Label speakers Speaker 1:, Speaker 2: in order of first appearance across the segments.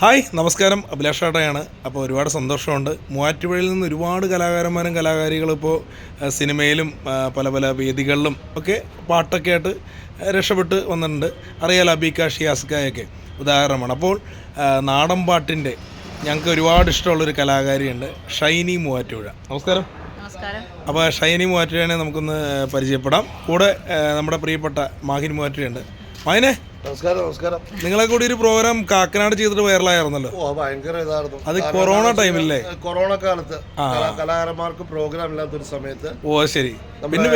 Speaker 1: Hi നമസ്കാരം. അഭിലാഷ് ആട്ടയാണ് അപ്പോൾ ഒരുപാട് സന്തോഷമുണ്ട്. മൂവാറ്റുപുഴയിൽ നിന്ന് ഒരുപാട് കലാകാരന്മാരും കലാകാരികളും ഇപ്പോൾ സിനിമയിലും പല പല വേദികളിലും ഒക്കെ പാട്ടൊക്കെ ആയിട്ട് രക്ഷപ്പെട്ട് വന്നിട്ടുണ്ട്. അറിയാലോ അബീക്ക ഷിയാസ്കായൊക്കെ ഉദാഹരണമാണ്. അപ്പോൾ നാടൻ പാട്ടിന്റെ ഞങ്ങൾക്ക് ഒരുപാട് ഇഷ്ടമുള്ളൊരു കലാകാരിയുണ്ട്. ഷൈനി മൂവാറ്റുപുഴ. നമസ്കാരം.
Speaker 2: നമസ്കാരം.
Speaker 1: അപ്പോൾ ഷൈനി മൂവാറ്റുപുഴനെ നമുക്കൊന്ന് പരിചയപ്പെടാം. കൂടെ നമ്മുടെ പ്രിയപ്പെട്ട മാഹിൻ മൂവാറ്റുപുഴയുണ്ട്. മാഹിനെ
Speaker 3: നമസ്കാരം നമസ്കാരം.
Speaker 1: നിങ്ങളെ കൂടി ഒരു പ്രോഗ്രാം കാക്കനാട് ചെയ്തിട്ട് വൈറലായിരുന്നല്ലോ
Speaker 3: ഓ ഭയങ്കര ഇതായിരുന്നു.
Speaker 1: അത് കൊറോണ ടൈമില്ലേ
Speaker 3: കൊറോണ കാലത്ത് കലാ- കലാകാരന്മാർക്ക് പ്രോഗ്രാം ഇല്ലാത്ത ഒരു സമയത്ത്
Speaker 1: ഓ ശരി. പിന്നെ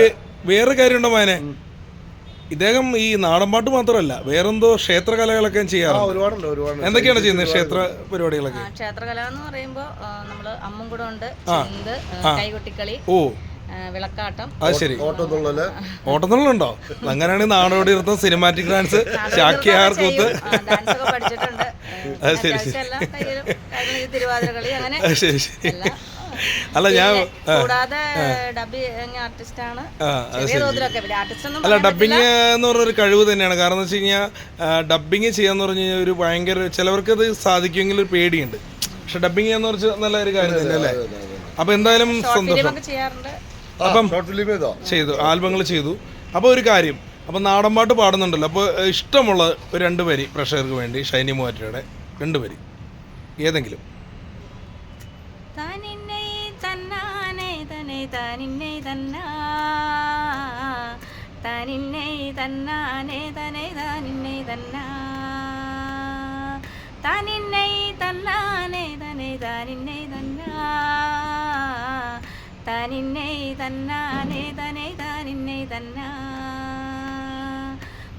Speaker 1: വേറെ കാര്യമുണ്ടോ മാനെ? ഇദ്ദേഹം ഈ നാടൻപാട്ട് മാത്രമല്ല വേറെന്തോ ക്ഷേത്ര കലകളൊക്കെ ചെയ്യാറുണ്ട്.
Speaker 3: ഒരുപാടുണ്ട്
Speaker 1: എന്തൊക്കെയാണ് ചെയ്യുന്നത്? ക്ഷേത്ര പരിപാടികളൊക്കെ?
Speaker 2: ക്ഷേത്രകല എന്ന് പറയുമ്പോൾ നമ്മൾ അമ്മും കൂടെ ഉണ്ട് കൈകൊട്ടിക്കളി.
Speaker 1: ഓ.
Speaker 2: ആ, വിളക്കാട്ടം.
Speaker 1: അത് ശരി. അങ്ങനെയാണെങ്കിൽ നാടോടി നൃത്തം സിനിമാറ്റിക് ഡാൻസ് കൂത്ത്.
Speaker 2: അങ്ങനെ.
Speaker 1: അത് ശരി ശരി. അല്ല ഞാൻ
Speaker 2: കൂടാതെ ഡബിങ് ആർട്ടിസ്റ്റ് ആണ്
Speaker 1: ആ
Speaker 2: ചെറിയ ആർട്ടിസ്റ്റ്
Speaker 1: അല്ല ഡബിങ് എന്ന് പറഞ്ഞ ഒരു കഴിവ് തന്നെയാണ്. കാരണം എന്ന് വെച്ച് കഴിഞ്ഞാൽ ഡബിങ് ചെയ്യാന്ന് പറഞ്ഞു കഴിഞ്ഞാൽ ഒരു ഭയങ്കര ചിലവർക്ക് അത് സാധിക്കുമെങ്കിൽ ഒരു പേടിയുണ്ട്. പക്ഷെ ഡബിങ് ചെയ്യാന്ന് പറഞ്ഞാൽ നല്ല ഒരു കാര്യം തന്നെ അല്ലേ അപ്പൊ എന്തായാലും സന്തോഷം. അപ്പം
Speaker 3: ചെയ്തു
Speaker 1: ആൽബങ്ങൾ ചെയ്തു. അപ്പോൾ ഒരു കാര്യം അപ്പോൾ നാടൻപാട്ട് പാടുന്നുണ്ടല്ലോ അപ്പോൾ ഇഷ്ടമുള്ള ഒരു രണ്ട് വരി പ്രഷർക്ക് വേണ്ടി ഷൈനി മൂവാറ്റയുടെ രണ്ട് വരി. ഏതെങ്കിലും?
Speaker 2: തന്നെ. തന്നാനെ തന്നെ തന്നെ തന്നാ തന്നെ. തന്നാനെ തന്നെ തന്നെ തന്നാ. താനിന്നെ തന്നാനെ തനെ തനിന്നെ തന്നാ. താനിന്നെ തന്നാ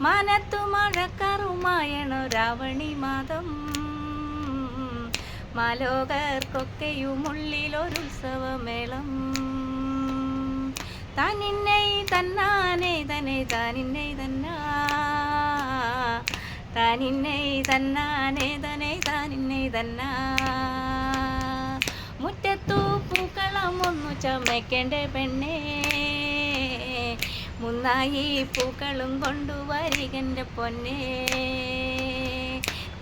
Speaker 2: മാനത്തു മഴക്കറുമായണോ രാവണി മാതം. മലോകർക്കൊക്കെയുമുള്ളിലൊരുത്സവമേളം. താനിന്നെ തന്നാനെ തന്നെ. താനിന്നെ തന്നാ താനിന്നെ തന്നാനെ തന്നെ തനിന്നെ തന്നാ. മുറ്റത്തു പൂക്കളം ഒന്നു ചമയ്ക്കേണ്ട പെണ്ണേ. മുന്നായി പൂക്കളും കൊണ്ടുവരികന്റെ പൊന്നേ.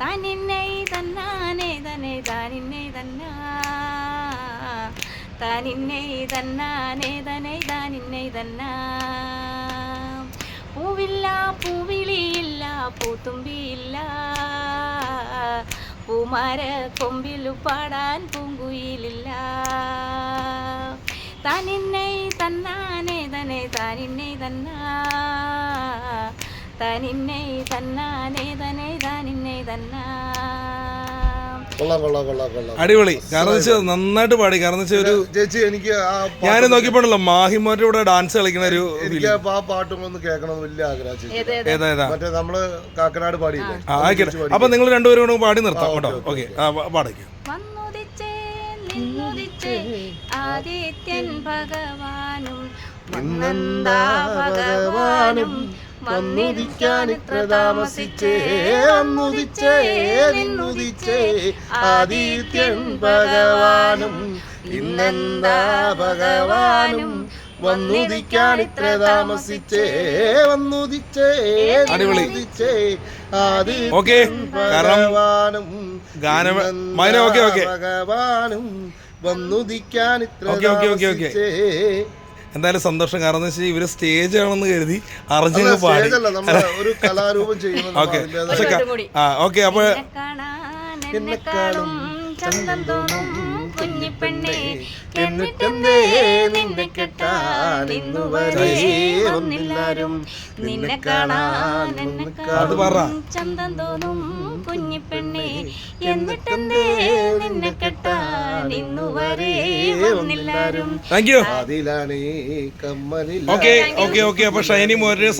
Speaker 2: തനിന്നെ തന്നാനെ തന്നെ താനിന്നെ തന്നാ. താനിന്നെ തന്നാനെ തന്നെ താനിന്നെ തന്നാ. പൂവില്ല പൂവിളിയില്ല പൂത്തുമ്പിയില്ല. പൂമാര കൊമ്പിലു പാടാൻ പൂങ്കുയിലില്ല. താനിന്നെ തന്നാനെ തന്നെ താനിന്നെ തന്നാ. താനിന്നെ തന്നാനെ തന്നെ താനിന്നെ തന്നാ.
Speaker 1: അടിപൊളി. കാരണം വെച്ചാൽ നന്നായിട്ട് പാടി. കാരണം വെച്ചാൽ ഒരു
Speaker 3: ചേച്ചി എനിക്ക് ആ
Speaker 1: ഞാൻ നോക്കിപ്പോണല്ലോ മാഹിമോന്റെ കൂടെ ഡാൻസ് കളിക്കുന്ന ഒരു
Speaker 3: എനിക്ക് ആ പാട്ടും ഒന്ന് വലിയ ആഗ്രഹം മറ്റേ നമ്മൾ കാക്കനാട് പാടിയില്ലേ?
Speaker 1: അപ്പൊ നിങ്ങൾ രണ്ടുപേരും കൂടെ പാടി നിർത്താം കേട്ടോ. ഓക്കെ പാടിക്കും.
Speaker 2: ആദിത്യൻ ഭഗവാനും ഭഗവാനും വന്നിരിക്കാൻ ഇത്ര താമസിച്ചേ വന്നുദിച്ചേ നിന്നുദിച്ചേ ആദിത്യൻ ഭഗവാനും ഇന്നെന്താ ഭഗവാനും വന്നിരിക്കാൻ ഇത്ര താമസിച്ചേ
Speaker 3: വന്നുദിച്ചേ
Speaker 1: അടിപൊളി. ഓക്കെ
Speaker 3: ഭഗവാനും
Speaker 1: ഗാനം ഓക്കെ ഓക്കെ
Speaker 3: ഭഗവാനും വന്നുദിക്കാൻ ഇത്ര. താമസിച്ചേ.
Speaker 1: എന്തായാലും സന്തോഷം. കാരണം എന്ന് വെച്ചാൽ ഇവർ സ്റ്റേജ് ആണെന്ന് കരുതി അറിഞ്ഞു
Speaker 3: അല്ല,
Speaker 1: പാടി.
Speaker 3: ഒരു കലാരൂപം ചെയ്യുന്നത്
Speaker 1: ഓക്കെ. ആ ഓക്കെ അപ്പൊ
Speaker 2: എന്നെ കുഞ്ഞിപ്പെണ്ണെ എന്നിട്ടെന്തേ നിന്നെ കെട്ടാൻ ഇന്നു വരെ ഒന്നില്ലാരും നിന്നെ കാണാൻ. എന്നെക്കാളും ചന്തം തോന്നും കുഞ്ഞിപ്പെണ്ണേ എന്നിട്ടെന്തേ നിന്നെ
Speaker 1: thank you okay okay okay അപ്പൊ ഷൈനി മോരെ